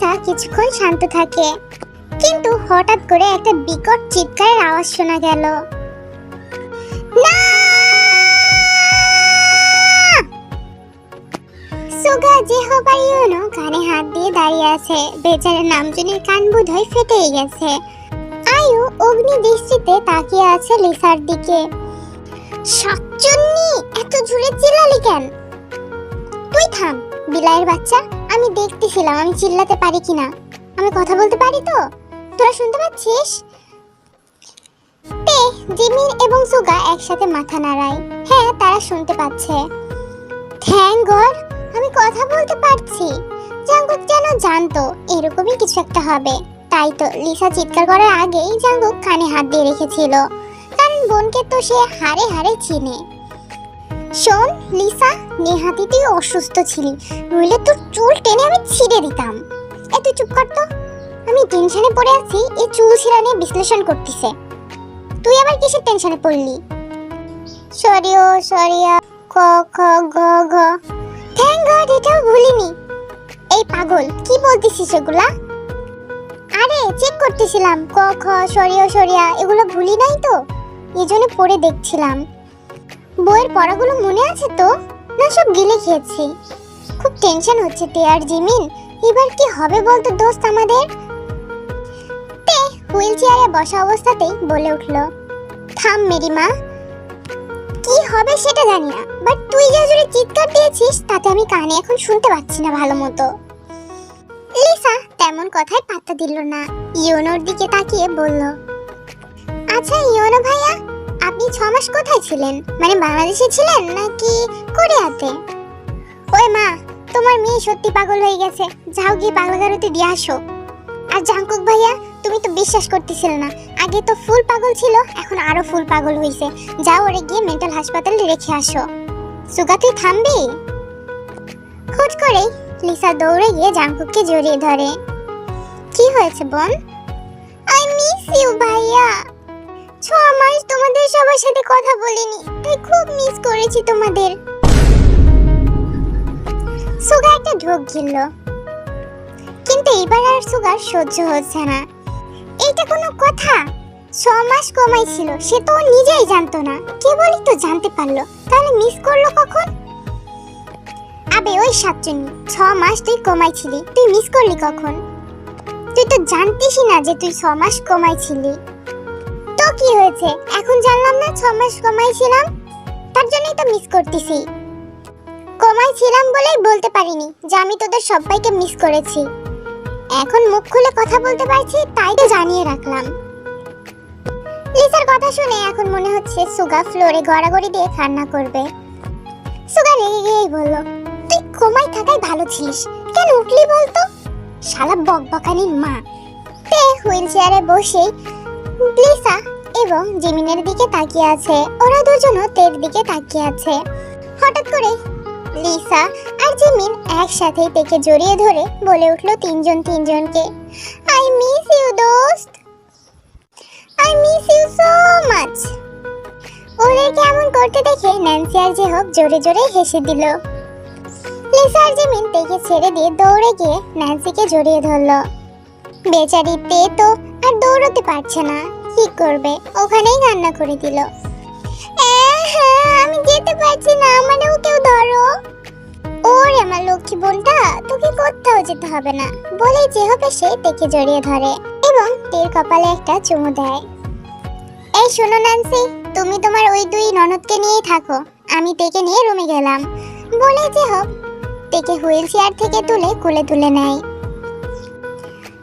Lisa কিছুক্ষণ শান্ত থাকে। কিন্তু হঠাৎ করে একটা বিকট চিৎকারের আওয়াজ শোনা গেল। কানে হাত দিয়ে দাঁড়িয়ে আছে। বেচারার নামজনের কান বোধহয় ফেটেই গেছে। আয়ু, অগ্নি দৃষ্টিতে তাকিয়ে আছে লিসার দিকে। সাতচন্নি এত জোরে চিল্লালি কেন? তুই থাম, বিলাইয়ের বাচ্চা। আমি দেখতেছিলাম, আমি চিল্লাতে পারি কিনা। আমি কথা বলতে পারি তো? তোরা শুনতে পাচ্ছিস? তে, জিমিন এবং সুগা একসাথে মাথা নাড়ায়। হ্যাঁ তারা শুনতে পাচ্ছে। থ্যাংক গড আমি কথা বলতে পারছি। জাঙ্গুক যেন জানতো, এরকমই কিছু একটা হবে। তাই তো, লিসা চিৎকার করার আগেই জাঙ্গুক কানে হাত দিয়ে রেখেছিল। কারণ বোনকে তো সে হারে হারে চিনে। শোন, লিসা নেহাতি তুই অসুস্থ ছিলি, নইলে তোর চুল টেনে আমি ছিঁড়ে দিতাম। এ, তুই চুপ কর তো। আমি টেনশনে পড়ে আছি, এই চুল ছিঁড়া নিয়ে বিশ্লেষণ করতেছে। তুই আবার কিসের টেনশনে পড়লি? সরিও সরিয়া ক খ গ ঘ থ্যাংক গড, এটাও ভুলিনি। এই পাগল, কি বলতেছিস এগুলা? আরে চেক করতেছিলাম, ক, খ সরিয় সরিয়া এগুলো ভুলি নাই তো? এই জন্য পড়ে দেখছিলাম। বইয়ের পড়াগুলো মনে আছে তো? না, সব গিলে খেয়েছি। খুব টেনশন হচ্ছে তে আর জিমিন। এবার কি হবে বলতো দোস্ত আমাদের? তে হুইল চেয়ারে বসা অবস্থাতেই বলে উঠল, থাম মেরি মা। কি হবে সেটা জানি না বাট তুই যা জোরে চিৎকার দিয়েছিস, তাতে আমি কানে এখন শুনতে পাচ্ছি না ভালো মতো। লিসা তেমন কথায় পাত্তা দিল না। ইয়োনোর দিকে তাকিয়ে বলল আচ্ছা ইয়োনো ভাইয়া আপনি ছ মাস কোথায় ছিলেন? মানে বাংলাদেশে ছিলেন নাকি কোরিয়াতে? ওই মা, তোমার মেয়ে সত্যি পাগল হয়ে গেছে। যাও গিয়ে পাগলা গারোতে দিয়ে আসো। আর জাঙ্কুক ভাইয়া, তুমি তো বিশ্বাস করতেছিলে না। আগে তো ফুল পাগল ছিল, এখন আরও ফুল পাগল হইছে। যাও ওরে গিয়ে মেন্টাল হাসপাতালে রেখে আসো। সুগা, তুই থামবি? হুট করে লিসা দৌড়ে গিয়ে জাঙ্কুককে জড়িয়ে ধরে। কি হয়েছে বোন? আই মিস ইউ ভাইয়া। ছ মাস তোমাদের সবার সাথে কথা বলিনি, তাই খুব মিস করেছি তোমাদের। সুগা একটা ঢোক গিলল। কিন্তু এবার আর সুগার সহ্য হচ্ছে না। এইটা কোনো কথা? ছ মাস কমাইছিল, সে তো নিজেই জানতো না। কেবলই তো জানতে পারল। তাহলে মিস করল কখন? আবে, ওই সাতজনী ছ মাস তুই কমাইছিলি, তুই মিস করলি কখন? তুই তো জানতিসই না যে তুই ছ মাস কমাইছিলি। তো কি হয়েছে? এখন জানলাম না ছ মাস কমাইছিলাম তার জন্যই তো মিস করতেছি। কমাইছিলাম বলেই বলতে পারিনি যে আমি তোদের সবাইকে মিস করেছি। এখন মুখ খুলে কথা বলতে পারছি, তাই তো জানিয়ে রাখলাম। লিসার কথা শুনে এখন মনে হচ্ছে সুগা ফ্লোরে গড়াগড়ি দিয়ে কান্না করবে। সুগা রেগে গিয়েই বলল, তুই ঘুমাই থাকাই ভালো ছিলিস, কেন উঠলি বলতো? শালা বকবকানির মা। তে হুইল চেয়ারে বসে লিসা এবং জিমিনের দিকে তাকিয়ে আছে। ওরা দুজনও তের দিকে তাকিয়ে আছে। হঠাৎ করে লিসা আর জিমিন একসাথে তেকে জড়িয়ে ধরে বলে উঠল তিনজন তিনজনকে। আই মিস ইউ দোস্ত। I miss you so much ওদেরকে এমন করতে দেখে ন্যান্সি আর জেহব জোরে জোরে হেসে দিল। লিসা আর জিমিন তেকে ছেড়ে দিয়ে দৌড়ে গিয়ে ন্যান্সিকে জড়িয়ে ধরলো। বেচারি তে তো আর দৌড়তে পারছে না। কি করবে? ওখানেই কান্না করে দিল। হ্যাঁ, আমি যেতে পারছি না আমারও কেউ ধরো। ওরে আমার লক্ষ্মী বোনটা তোকে কোথাও যেতে হবে না। বলে যে হবে সে তেকে জড়িয়ে ধরে এবং তের কপালে একটা চুমু দেয়। এই শোনো নান্সি তুমি তোমার ওই দুই ননদকে নিয়েই থাকো। আমি তেকে নিয়ে রুমে গেলাম। বলে যে হোক তেকে হুইল চেয়ার থেকে তুলে কোলে তুলে নেয়।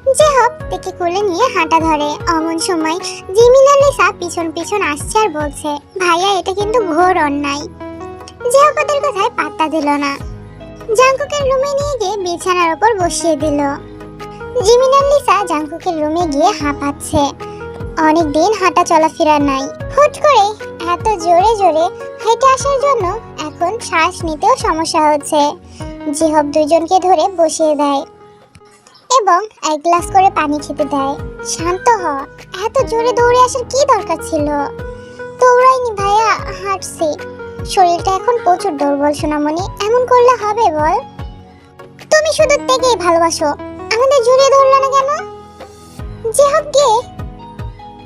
যে হোক তেকে কোলে নিয়ে হাঁটা ধরে। অমন সময় জিমিনা লিসা পিছন পিছন আসছে আর বলছে, ভাইয়া, এটা কিন্তু ঘোর অন্যায়। যে হোক ওদের কথায় পাত্তা দিল না। জাঙ্কুকের রুমে নিয়ে গিয়ে বিছানার উপর বসিয়ে দিল। জিমিনার লিসা জাঙ্কুকের রুমে গিয়ে হাঁপাচ্ছে। অনেক দিন হাঁটা চলাফেরা নাই। হুট করে এত জোরে জোরে হেঁটে আসার জন্য এখন শ্বাস নিতেও সমস্যা হচ্ছে। জিহব দুইজনকে ধরে বসিয়ে দেয়। এবং এক গ্লাস করে পানি খেতে দেয়। শান্ত হ, এত জোরে দৌড়ে আসার কি দরকার ছিল? দৌড়াইনি ভাইয়া, হাঁটছি। শরীরটা এখন প্রচুর দুর্বল, সোনামণি। এমন করলে হবে বল। তুমি শুধু থেকেই ভালোবাসো। আমাদের জড়িয়ে ধরলো না কেন? যে হোক গে।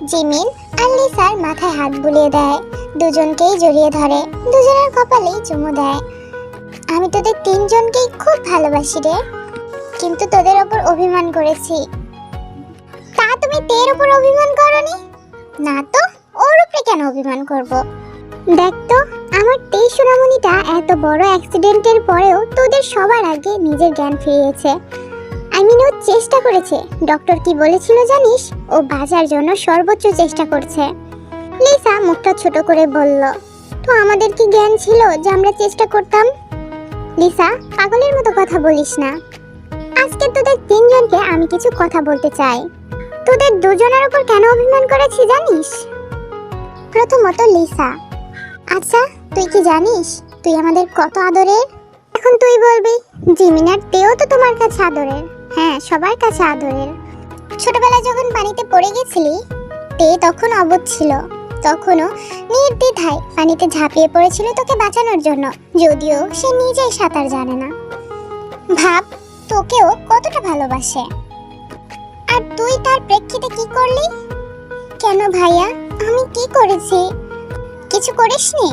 জিমিন আর লিসার মাথায় হাত বুলিয়ে দেয়। দুজনকেই জড়িয়ে ধরে। দুজনের কপালেই চুমু দেয়। আমি তোদের তিনজনকেই খুব ভালোবাসি রে। কিন্তু তোদের ওপর অভিমান করেছি। তা তুমি তের উপর অভিমান করনি? না তো, ওর উপরে কেন অভিমান করব? দেখ তো, আমার তেই সোনামণিটা এত বড় অ্যাক্সিডেন্টের পরেও তোদের সবার আগে নিজের জ্ঞান ফিরিয়েছে। মিন ও চেষ্টা করেছে। ডক্টর কি বলেছিল জানিস? ও বাজার জন্য সর্বোচ্চ চেষ্টা করছে। লিসা মুখটা ছোট করে বলল, তো আমাদের কি জ্ঞান ছিল যে আমরা চেষ্টা করতাম? লিসা, পাগলের মতো কথা বলিস না। আজকে তোদের তিনজনকে আমি কিছু কথা বলতে চাই। তোদের দুজনের উপর কেন অভিমান করেছি জানিস? প্রথমত লিসা। আচ্ছা তুই কি জানিস? তুই আমাদের কত আদরের? এখন তুই বলবি, জিমিনার তেও তো তোমার কাছে আদরের। হ্যাঁ সবার কাছে আদরের। ছোটবেলায় যখন পানিতে পড়ে গেছিলি, তে তখন অবুধ ছিল। তখনও নির্দ্বিধায় পানিতে ঝাঁপিয়ে পড়েছিল তোকে বাঁচানোর জন্য। যদিও সে নিজেই সাঁতার জানে না। ভাব তোকেও কতটা ভালোবাসে। আর তুই তার প্রেক্ষিতে কি করলি? কেন ভাইয়া, আমি কি করেছি? কিছু করিসনি?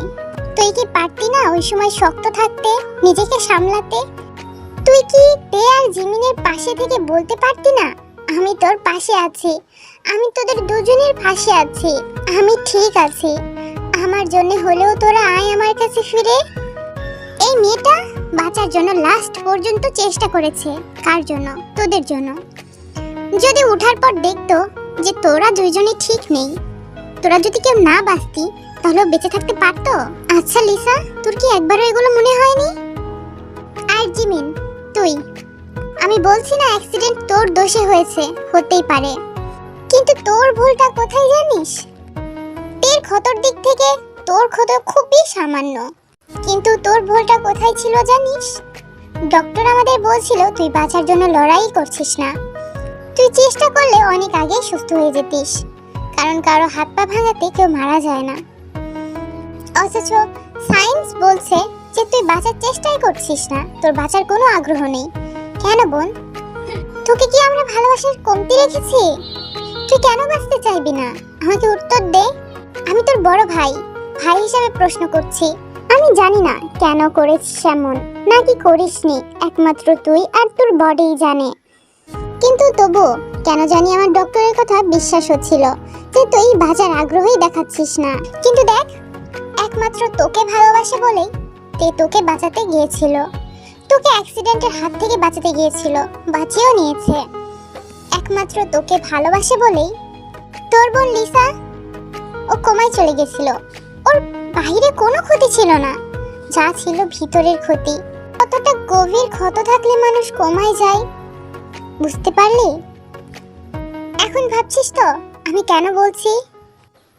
তুই কি পারতি না ওই সময় শক্ত থাকতে, নিজেকে সামলাতে? তুই কি তে আর জিমিনের পাশে থেকে বলতে পারতি না, আমি তোর পাশে আছি, আমি তোদের দুজনের পাশে আছি, আমি ঠিক আছি, আমার জন্য হলেও তোরা আয় আমার কাছে ফিরে। এই মেয়েটা বাঁচার জন্য লাস্ট পর্যন্ত চেষ্টা করেছে। কার জন্য? তোদের জন্য। যদি উঠার পর দেখতো যে তোরা দুইজনই ঠিক নেই, তোরা যদি কেউ না বাঁচতি, তাহলে বেঁচে থাকতে পারতো? আচ্ছা লিসা, তোর কি একবারও এগুলো মনে হয়নি? আর জিমিন, তুই, আমি বলছি না অ্যাক্সিডেন্ট তোর দোষে হয়েছে, হতেই পারে। কিন্তু তোর ভুলটা কোথায় জানিস? তের ক্ষতর দিক থেকে তোর ক্ষত খুবই সামান্য। কিন্তু তোর ভুলটা কোথায় ছিল জানিস? ডক্টর আমাদের বলছিল তুই বাঁচার জন্য লড়াই করছিস না। তুই চেষ্টা করলে অনেক আগেই সুস্থ হয়ে যেতিস, কারণ কারও হাত পা ভাঙাতে কেউ মারা যায় না। অথচ সায়েন্স বলছে যে তুই বাঁচার চেষ্টাই করছিস না, তোর বাঁচার কোনো আগ্রহ নেই। কেন বোন? তোকে কি আমরা ভালোবাসার কমতি রেখেছি? তুই কেন বাঁচতে চাইবি না? আমাকে উত্তর দে। আমি তোর বড় ভাই ভাই হিসেবে প্রশ্ন করছি। আমি জানি না কেন করেছিস এমন। নাকি করিসনি? একমাত্র তুই আর তোর বডিই জানে। কিন্তু তবু, কেন জানি আমার ডক্টরের কথা বিশ্বাস হচ্ছিল যে তুই বাজার আগ্রহই দেখাচ্ছিস না। কিন্তু দেখ, একমাত্র তোকে ভালোবাসে বলেই তে তোকে বাঁচাতে গিয়েছিল। তোকে অ্যাক্সিডেন্টের হাত থেকে বাঁচাতে গিয়েছিল, বাঁচিয়েও নিয়েছে। একমাত্র তোকে ভালোবাসে বলেই তোর বোন লিসা ও কোমায় চলে গেছিল। ওর বাইরে কোনো ক্ষতি ছিল না। যা ছিল ভিতরের ক্ষতি। কতটা গভীর ক্ষত থাকলে মানুষ কমায় যায়, বুঝতে পারলি? এখন ভাবছিস তো, আমি কেন বলছি?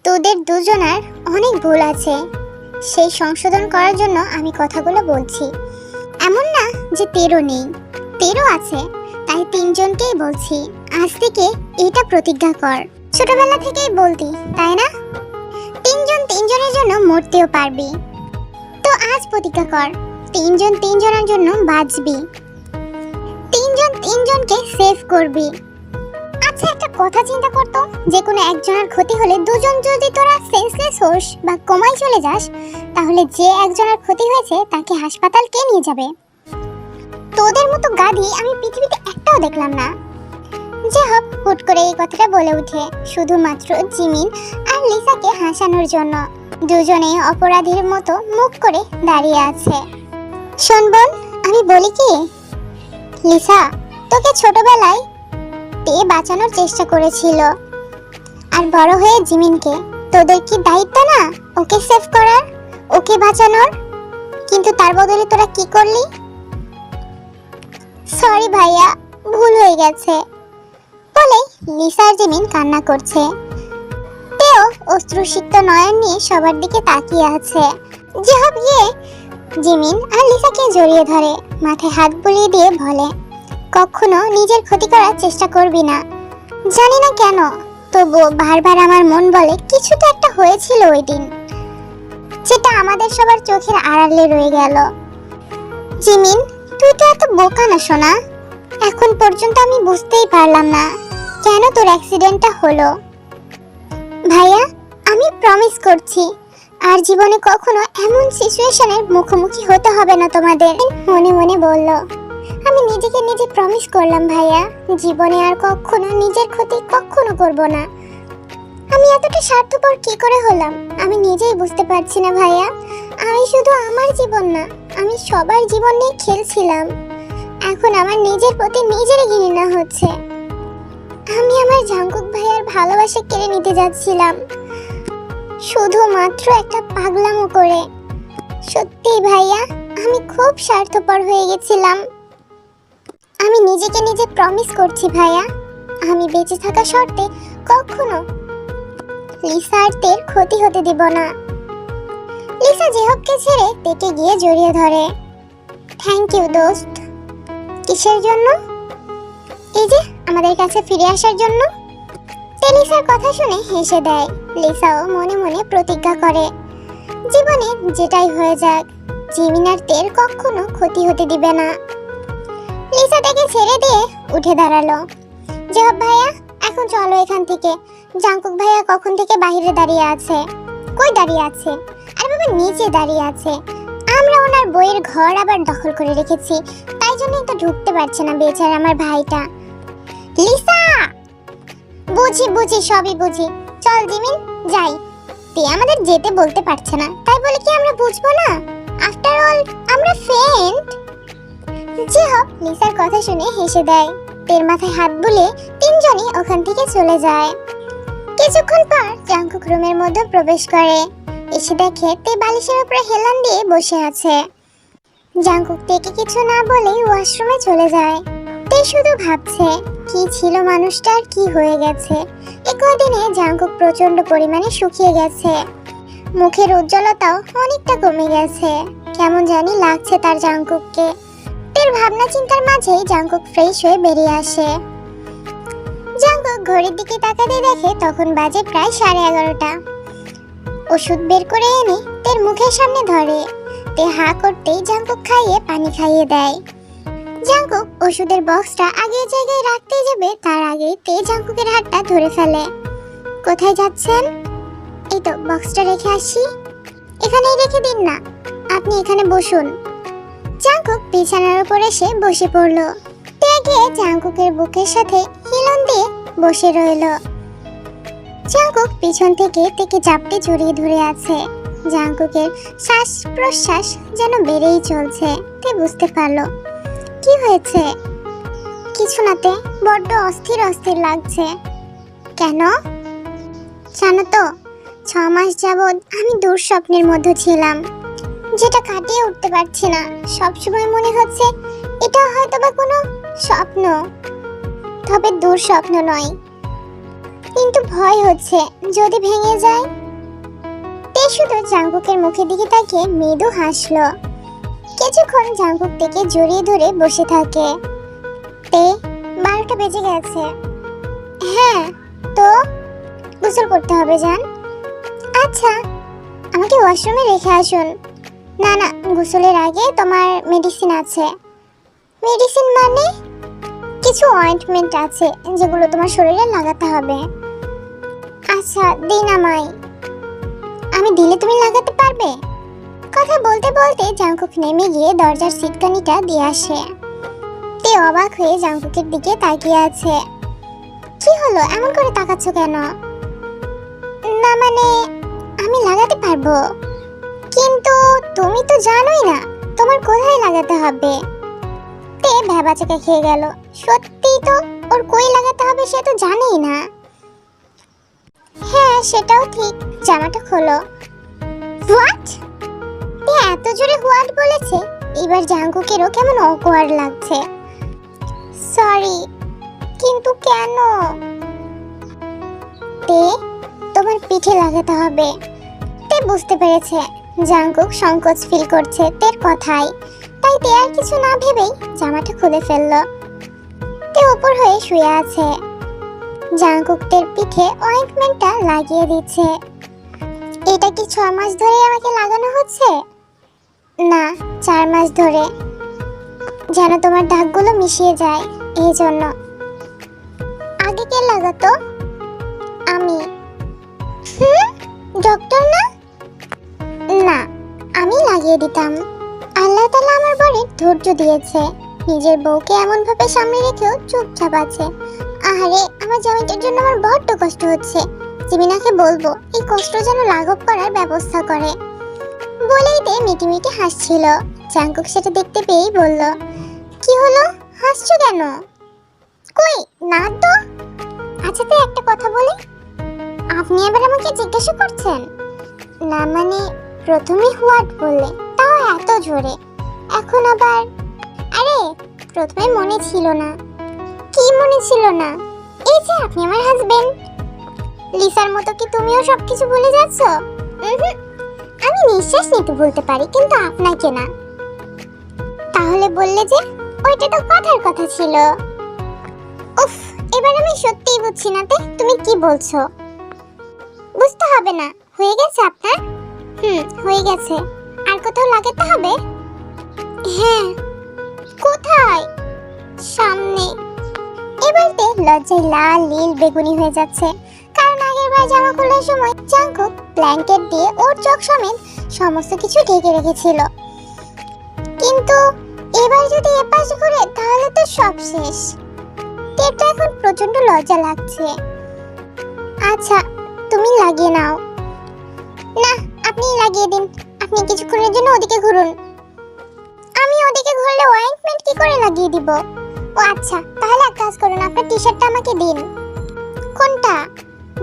তোদের দুজনার অনেক ভুল আছে। সেই সংশোধন করার জন্য আমি কথাগুলো বলছি। এমন না যে তেরো নেই। তেরো আছে, তাই তিনজনকেই বলছি। আজ থেকে এটা প্রতিজ্ঞা কর। ছোটবেলা থেকেই বলতি, তাই না? তিনজনের জন্য মরতেও পারবি। তো আজ প্রতিজ্ঞা কর, তিনজন তিনজনের জন্য বাঁচবি। তিনজন তিনজনকে সেভ করবি। আচ্ছা একটা কথা চিন্তা করতো যে কোনো একজনের ক্ষতি হলে দুজন যদি তোরা সেন্সলেস হোস বা কোমায় চলে যাস, তাহলে যে একজনের ক্ষতি হয়েছে তাকে হাসপাতাল কে নিয়ে যাবে? তোদের মতো গাধি আমি পৃথিবীতে একটাও দেখলাম না। হোক, হুট করে এই কথাটা বলে উঠে শুধুমাত্র জিমিন আর লিসাকে হাসানোর জন্য। দুজনে অপরাধীর মতো মুখ করে দাঁড়িয়ে আছে। শোন বোন, আমি বলি কি? লিসা, তোকে ছোটবেলায় তে বাঁচানোর চেষ্টা করেছিল। আর বড় হয়ে জিমিনকে, তোদের কি দায়িত্ব না ওকে সেভ করার, ওকে বাঁচানোর? কিন্তু তার বদলে তোরা কি করলি? সরি ভাইয়া, ভুল হয়ে গেছে। বলে লিসা আর জিমিন কান্না করছে। তেও অশ্রুসিক্ত নয়ন নিয়ে সবার দিকে তাকিয়ে আছে। যেহব গিয়ে জিমিন আর লিসাকে জড়িয়ে ধরে মাথায় হাত বুলিয়ে দিয়ে বলে, কখনো নিজের ক্ষতি করার চেষ্টা করবি না। জানি না কেন তবু বারবার আমার মন বলে কিছু তো একটা হয়েছিল ওই দিন। যেটা আমাদের সবার চোখের আড়ালে রয়ে গেল। জিমিন, তুই তো এত বোকা না সোনা। এখন পর্যন্ত আমি বুঝতেই পারলাম না। কেন তোর অ্যাক্সিডেন্টটা হলো? ভাইয়া, আমি প্রমিস করছি, আর জীবনে কখনো এমন সিচুয়েশনের মুখোমুখি হতে হবে না তোমাদের, মনে মনে বলল। আমি নিজেকে নিজে প্রমিস করলাম, ভাইয়া। জীবনে আর কখনো নিজের ক্ষতি কখনো করব না। আমি এতটা স্বার্থপর কি করে হলাম? আমি নিজেই বুঝতে পারছি না, ভাইয়া। আমি শুধু আমার জীবন না, আমি সবার জীবন নিয়ে খেলছিলাম। এখন আমার নিজের প্রতি নিজেরই ঘৃণা হচ্ছে। আমি আমার জাঙ্কুক ভাইয়ার ভালোবাসা কেড়ে নিতে যাচ্ছিলাম। শুধুমাত্র একটা পাগলামো করে। সত্যি ভাইয়া, আমি খুব স্বার্থপর হয়ে গেছিলাম। আমি নিজেকে নিজে প্রমিস করছি ভাইয়া, আমি বেঁচে থাকা শর্তে কখনো লিসা আর ক্ষতি হতে দিব না। লিসা জেহবকে ছেড়ে তেকে গিয়ে জড়িয়ে ধরে। থ্যাংক ইউ দোস্ত। কিসের জন্য? এই যে, আমাদের কাছে ফিরে আসার জন্য। তে লিসার কথা শুনে হেসে দেয়। লিসাও মনে মনে প্রতিজ্ঞা করে। জীবনে যেটাই হয়ে যাক, জিমিনার তের কখনো ক্ষতি হতে দিবে না। লিসা তাকে ছেড়ে দিয়ে উঠে দাঁড়াল। জেহব ভাইয়া, এখন চলো এখান থেকে। জাঙ্কুক ভাইয়া কখন থেকে বাইরে দাঁড়িয়ে আছে? কই দাঁড়িয়ে আছে? আর বাবা, নিচে দাঁড়িয়ে আছে। আমরা ওনার বইয়ের ঘর আবার দখল করে রেখেছি। তাই জন্যই তো ঢুকতে পারছে না বেচার আমার ভাইটা। লিসা! বুঝি বুঝি, সবই বুঝি। চল জিমিন, যাই। তে আমাদের যেতে বলতে পারছে না, তাই বলে কি আমরা বুঝব না? আফটার অল আমরা ফ্রেন্ড জি হোক, লিসার কথা শুনে হেসে দেয়। তের মাথায় হাত বুলে তিনজনই ওখান থেকে চলে যায়। কিছুক্ষণ পর জাঙ্কুক রুমের মধ্যে প্রবেশ করে। এসে দেখে তে বালিশের উপরে হেলান দিয়ে বসে আছে। জাঙ্কুক তেকে কিছু না বলেই ওয়াশরুমে চলে যায়। তে শুধু ভাবছে কি ছিল মানুষটার? কি হয়ে গেছে? এ কদিনে জাঙ্কুক প্রচণ্ড পরিমাণে শুকিয়ে গেছে। মুখের উজ্জ্বলতাও অনেকটা কমে গেছে। কেমন জানি লাগছে তার জাঙ্কুককে তের ভাবনা চিন্তার মাঝেই জাঙ্কুক ফ্রেশ হয়ে বেরিয়ে আসে। জাঙ্কুক ঘড়ির দিকে তাকাতে দেখে তখন বাজে প্রায় সাড়ে এগারোটা। ওষুধ বের করে এনে তের মুখের সামনে ধরে। তে হা করতেই জাঙ্কুক খাইয়ে পানি খাইয়ে দেয়। জাঙ্কুক ওষুধের বক্সটা আগের জায়গায় রাখতে যাবে, তার আগেই তে জাঙ্কুকের হাতটা ধরে ফেলে। কোথায় যাচ্ছেন? এই তো বক্সটা রেখে আসি। এখানেই রেখে দিন না, আপনি এখানে বসুন। জাঙ্কুক বিছানার উপর এসে বসে পড়ল। ত্যাগে জাঙ্কুকের বুকের সাথে হিলন দিয়ে বসে রইল। জাঙ্কুক পিছন থেকে তেকে চাপটে জড়িয়ে ধরে আছে। জাঙ্কুকের শ্বাস প্রশ্বাস যেন বেড়েই চলছে, তে বুঝতে পারল। কি হয়েছে? কিছু নাতে বড্ড অস্থির অস্থির লাগছে। কেন? জানো তো, ছ মাস যাবৎ আমি দুঃস্বপ্নের মধ্যে ছিলাম। যেটা কাটিয়ে উঠতে পারছি না। সবসময় মনে হচ্ছে এটা হয়তো বা কোনো স্বপ্ন। তবে দুঃস্বপ্ন নয়। কিন্তু ভয় হচ্ছে, যদি ভেঙে যায়। তে শুধু জাঙ্কুকের মুখের দিকে তাকিয়ে মৃদু হাসলো। কিছুক্ষণ জাঙ্কুক থেকে জড়িয়ে ধরে বসে থাকে। তে, বারোটা বেজে গেছে। হ্যাঁ তো? গোসল করতে হবে যান আচ্ছা আমাকে ওয়াশরুমে রেখে আসুন। না না, গোসলের আগে তোমার মেডিসিন আছে। মেডিসিন মানে? কিছু অয়েন্টমেন্ট আছে, যেগুলো তোমার শরীরে লাগাতে হবে। আচ্ছা দিন আমায়। আমি দিলে তুমি লাগাতে পারবে? কথা বলতে বলতে জাঙ্কুক নেমে গিয়ে দরজার সিটকানিটা দিয়ে আসে। তে অবাক হয়ে জাঙ্কুকের দিকে তাকিয়ে আছে। কি হলো? এমন করে তাকাচ্ছ কেন? না মানে আমি লাগাতে পারব। কিন্তু তুমি তো জানোই না, তোমার কোথায় লাগাতে হবে? তে ভেবাচাকা খেয়ে গেল। সত্যি তো, ওর কই লাগাতে হবে সে তো জানেই না। হ্যাঁ সেটাও ঠিক। জামাটা খোলো। হোয়াট? এত জোরে হোয়াট বলেছে? এবার জাঙ্কুকেরও কেমন অকওয়ার্ড লাগছে। সরি কিন্তু কেন? তে, তোমার পিঠে লাগাতে হবে। তে বুঝতে পেরেছে, জাঙ্কুক সংকোচ ফিল করছে তের কথাই। তাই তে আর কিছু না ভেবেই জামাটা খুলে ফেলল। তে উপর হয়ে শুয়ে আছে। জাঙ্কুক তের পিঠে অয়েন্টমেন্টটা লাগিয়ে দিচ্ছে। এটা কি ছ মাস ধরে আমাকে লাগানো হচ্ছে? না, চার মাস ধরে। যেন তোমার দাগগুলো মিশিয়ে যায়, এই জন্য। আগে কে লাগাতো? আমি। হুম? ডক্টর না? না, আমি লাগিয়ে দিতাম। আল্লাহ তালা আমার বরের ধৈর্য দিয়েছে। নিজের বউকে এমন ভাবে সামনে রেখেও চুপচাপ আছে। আহারে, আমার জামাইটার জন্য আমার বড্ড কষ্ট হচ্ছে। জিমিনাকে বলব, এই কষ্ট যেন লাঘব করার ব্যবস্থা করে। বলেই তে মিটি মিটি হাসছিল। চাঙ্কুক সেটা দেখতে পেয়েই বলল কি হলো? হাসছো কেন? কই না তো? আচ্ছা তো একটা কথা বলি। আপনি এবার আমাকে জিজ্ঞাসা করছেন? না মানে প্রথমে হোয়াট বললে তাও এত জোরে। এখন আবার আরে প্রথমে মনে ছিল না। কি মনে ছিল না? এই যে আপনি আমার হাজবেন্ড লিসার মতো কি তুমিও সবকিছু বলে যাচ্ছ? উহুম, আমি নিঃশ্বাস নিতে বলতে পারি, কিন্তু আপনাকে না। তাহলে বললে যে, ওইটা তো কথার কথা ছিল। উফ, এবার আমি সত্যিই বুঝছি না তে, তুমি কি বলছো? বুঝতে হবে না, হয়ে গেছে আপনার? হুম, হয়ে গেছে। আর কোথাও লাগাতে হবে? হ্যাঁ। কোথায়? সামনে। এবার এবারতে লজ্জায় লাল নীল বেগুনি হয়ে যাচ্ছে। কারণ আগের বার জামা খোলার সময় জাঙ্কুক ব্ল্যাঙ্কেট দিয়ে ওর চোখ সমেত সমস্ত কিছু ঢেকে রেখেছিল। কিন্তু এবার যদি এপাশ ঘুরে, তাহলে তো সব শেষ। টেপটা এখন প্রচণ্ড লজ্জা লাগছে। আচ্ছা তুমি লাগিয়ে নাও। না, আপনি লাগিয়ে দিন। আপনি কিছুক্ষণের জন্য ওদিকে ঘুরুন। আমি ওদিকে ঘুরলে অয়েন্টমেন্ট কি করে লাগিয়ে দিব? ও আচ্ছা তাহলে এক কাজ করুন, আপনার টি শার্টটা আমাকে দিন। কোনটা?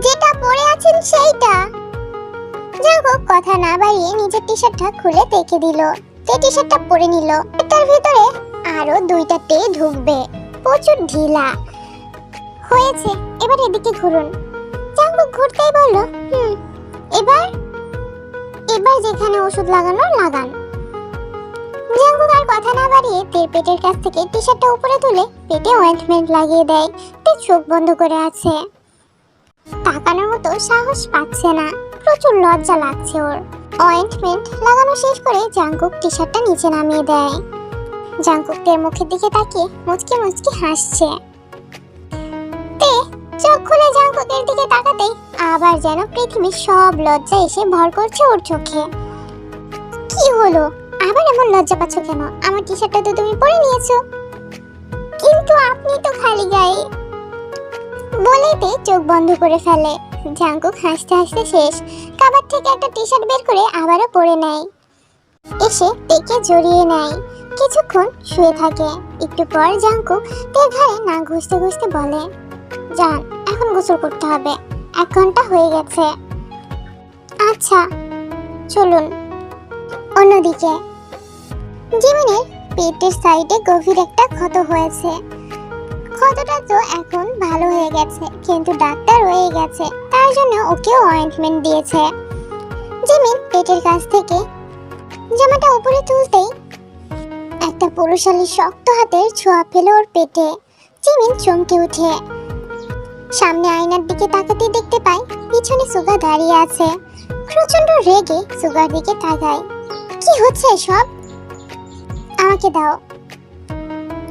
যেটা পরে আছেন সেইটা। যাই কথা না বাড়িয়ে নিজের টি শার্টটা খুলে দেখে দিল। তে টি শার্টটা পরে নিল এটার ভিতরে আরও দুইটা টে ঢুকবে। প্রচুর ঢিলা। হয়েছে, এবার এদিকে ঘুরুন। জাঙ্গুক ঘুরতেই বলল এবার এবার যেখানে ওষুধ লাগানো, লাগান। জাঙ্গুক আর কথা না বাড়িয়ে তের পেটের কাছ থেকে টি শার্টটা উপরে তুলে পেটে অয়েন্টমেন্ট লাগিয়ে দেয়। তে চোখ বন্ধ করে আছে। তাকানোর মতো সাহস পাচ্ছে না। প্রচুর লজ্জা লাগছে ওর। অয়েন্টমেন্ট লাগানো শেষ করে জাঙ্কুক টি শার্টটা নিচে নামিয়ে দেয়। জাঙ্কুক তের মুখের দিকে তাকিয়ে মুচকি মুচকি হাসছে। তে, চোখ খুলে জাঙ্কুকের দিকে তাকাতেই আবার যেন পৃথিবীর সব লজ্জা এসে ভর করছে ওর চোখে। কি হলো? আবার এমন লজ্জা পাচ্ছ কেন? আমার টি শার্টটা তো তুমি পরে নিয়েছো। কিন্তু আপনি তো খালি গায়ে। বলেতে চোখ বন্ধ করে ফেলে। জাঙ্কুক হাসতে হাসতে শেষ। কাবার থেকে একটা টি শার্ট বের করে আবারও পরে নেয়। এসে টেকে জড়িয়ে নেয়। কিছুক্ষণ শুয়ে থাকে। একটু পর জাঙ্কুক তের ঘাড়ে না ঘুষতে ঘুষতে বলে যান এখন গোসল করতে হবে। এক ঘণ্টা হয়ে গেছে। আচ্ছা চলুন। অন্যদিকে, জিমিনের পেটের সাইডে গভীর একটা ক্ষত হয়েছে। ক্ষতটা তো এখন ভালো হয়ে গেছে, কিন্তু ডাক্তার রয়ে গেছে, তার জন্য ওকেও অয়েন্টমেন্ট দিয়েছে। জিমিন পেটের কাছ থেকে জামাটা উপরে তুলতেই একটা পুরুষালী শক্ত হাতের ছোঁয়া ফেলে ওর পেটে। জিমিন চমকে উঠে। সামনে আয়নার দিকে তাকাতে দেখতে পাই, পিছনে সুগা দাঁড়িয়ে আছে। প্রচণ্ড রেগে সুগার দিকে তাকায়। কি হচ্ছে সব আমাকে দাও।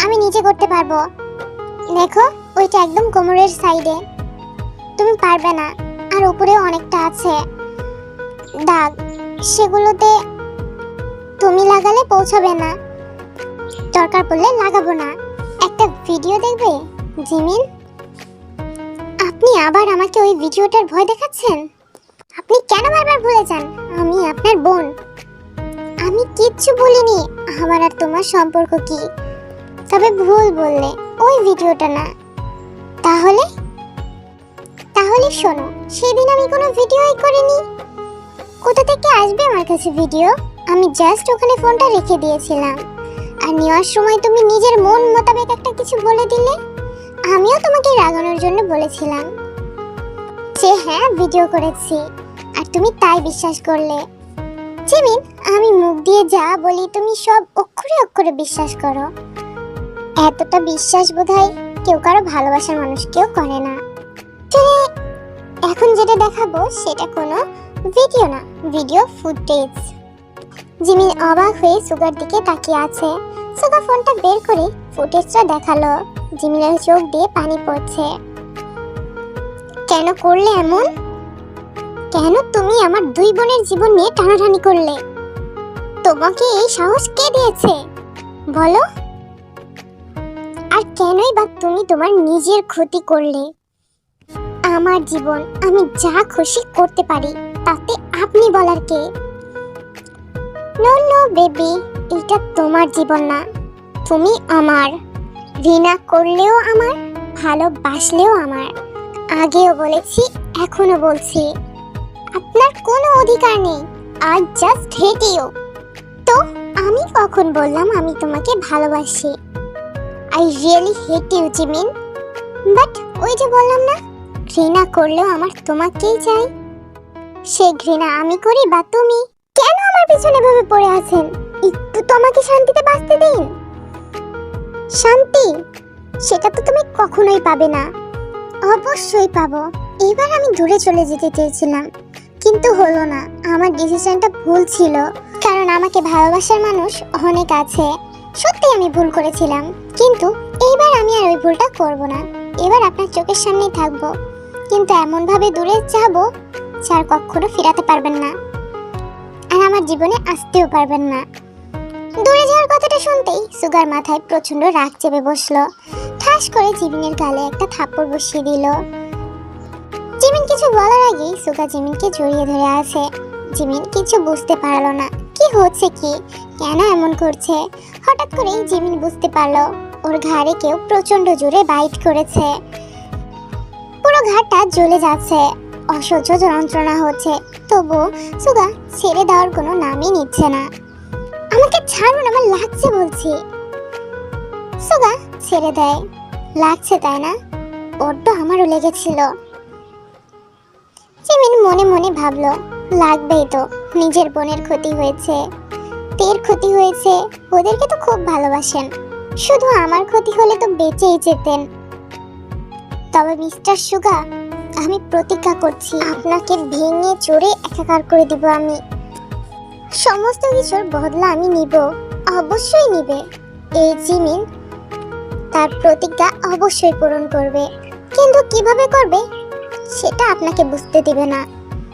আমি নিজে করতে পারব। দেখো, ওইটা একদম কোমরের সাইডে। তুমি পারবে না, আর উপরেও অনেকটা আছে। দাগ, সেগুলোতে তুমি লাগালে পৌঁছাবে না। দরকার পড়লে লাগাবো না। একটা ভিডিও দেখবে, জিমিন? আপনি আবার আমাকে ওই ভিডিওটার ভয় দেখাচ্ছেন? আপনি কেন বারবার ভুলে যান? আমি আপনার বোন। আমি কিচ্ছু বলিনি। আমার আর তোমার সম্পর্ক কি? তবে ভুল বললে, ওই ভিডিওটা না। তাহলে? তাহলে শোনো, সেদিন আমি কোনো ভিডিওই করিনি। কোথা থেকে আসবে আমার কাছে ভিডিও? আমি জাস্ট ওখানে ফোনটা রেখে দিয়েছিলাম। আর নেওয়ার সময় তুমি নিজের মন মোতাবেক একটা কিছু বলে দিলে, আমিও তোমাকে রাগানোর জন্য বলেছিলাম যে হ্যাঁ ভিডিও করেছি। আর তুমি তাই বিশ্বাস করলে। জিমিন আমি মুখ দিয়ে যা বলি, তুমি সব অক্ষরে অক্ষরে বিশ্বাস করো। এতটা বিশ্বাস বোধহয় কেউ কারও ভালোবাসার মানুষ কেউ করে না। এখন যেটা দেখাবো সেটা কোনো ভিডিও না, ভিডিও ফুটেজ। জিমিন অবাক হয়ে সুগার দিকে তাকিয়ে আছে। সুগা ফোনটা বের করে ফুটেজটা দেখাল। জিমিনের চোখ দিয়ে পানি পড়ছে। কেন করলে এমন? কেন তুমি আমার দুই বোনের জীবন নিয়ে টানাটানি করলে? তোমাকে এই সাহস কে দিয়েছে? বলো। আর কেনই বা তুমি তোমার নিজের ক্ষতি করলে? আমার জীবন, আমি যা খুশি করতে পারি, তাতে আপনি বলার কে? নো নো বেবি এটা তোমার জীবন না। তুমি আমার। ঘৃণা করলেও আমার, ভালোবাসলেও আমার। আগেও বলেছি এখনও বলছি। আপনার কোনো অধিকার নেই, আর জাস্ট হেট ইউ তো আমি কখন বললাম আমি তোমাকে ভালোবাসি? I really hate you Jimin but ওই যে বললাম না, ঘৃণা করলেও আমার তোমাকেই চাই। সে ঘৃণা আমি করি বা তুমি? কেন আমার পিছনে ভাবে পড়ে আছেন? একটু তো আমাকে শান্তিতে বাঁচতে দিন। শান্তি? সেটা তো তুমি কখনোই পাবে না। অবশ্যই পাবো। এবার আমি দূরে চলে যেতে চেয়েছিলাম। কিন্তু হলো না। আমার ডিসিশনটা ভুল ছিল। কারণ আমাকে ভালোবাসার মানুষ অনেক আছে। সত্যি আমি ভুল করেছিলাম। কিন্তু এইবার আমি আর ওই ভুলটা করব না। এবার আপনার চোখের সামনেই থাকব। কিন্তু এমন ভাবে দূরে যাব যার কখনো ফিরাতে পারবেন না। আর আমার জীবনে আসতেও পারবেন না। দূরে যাওয়ার কথাটা শুনতেই সুগার মাথায় প্রচণ্ড রাগ চেপে বসল। ঠাস করে জিমিনের গালে একটা থাপ্পড় বসিয়ে দিল। জিমিন কিছু বলার আগেই সুগা জিমিনকে জড়িয়ে ধরে আছে। জিমিন কিছু বুঝতে পারল না। কি হচ্ছে কি? কেন এমন করছে? হঠাৎ করেই জিমিন বুঝতে পারল, ওর ঘাড়ে কেউ প্রচণ্ড জোরে বাইট করেছে। পুরো ঘাড়টা জ্বলে যাচ্ছে, অসহ্য যন্ত্রণা হচ্ছে তবু সুগা ছেড়ে দেওয়ার কোনো নামই নিচ্ছে না। আমাকে ছাড়ুন, আমার লাগছে বলছি। সুগা ছেড়ে দেয়, লাগছে তাই না? বড্ড আমারও লেগেছিল। জিমিন মনে মনে ভাবলো, লাগবেই তো। নিজের বোনের ক্ষতি হয়েছে, তের ক্ষতি হয়েছে, ওদেরকে তো খুব ভালোবাসেন। শুধু আমার ক্ষতি হলে তো বেঁচেই যেতেন। তবে মিস্টার সুগা, আমি প্রতিজ্ঞা করছি, আপনাকে ভেঙে চড়ে একাকার করে দিব আমি। সমস্ত কিছুর বদলা আমি নিব, অবশ্যই নিবে। এই জিমিন তার প্রতিজ্ঞা অবশ্যই পূরণ করবে। কিন্তু কীভাবে করবে, সেটা আপনাকে বুঝতে দিবে না।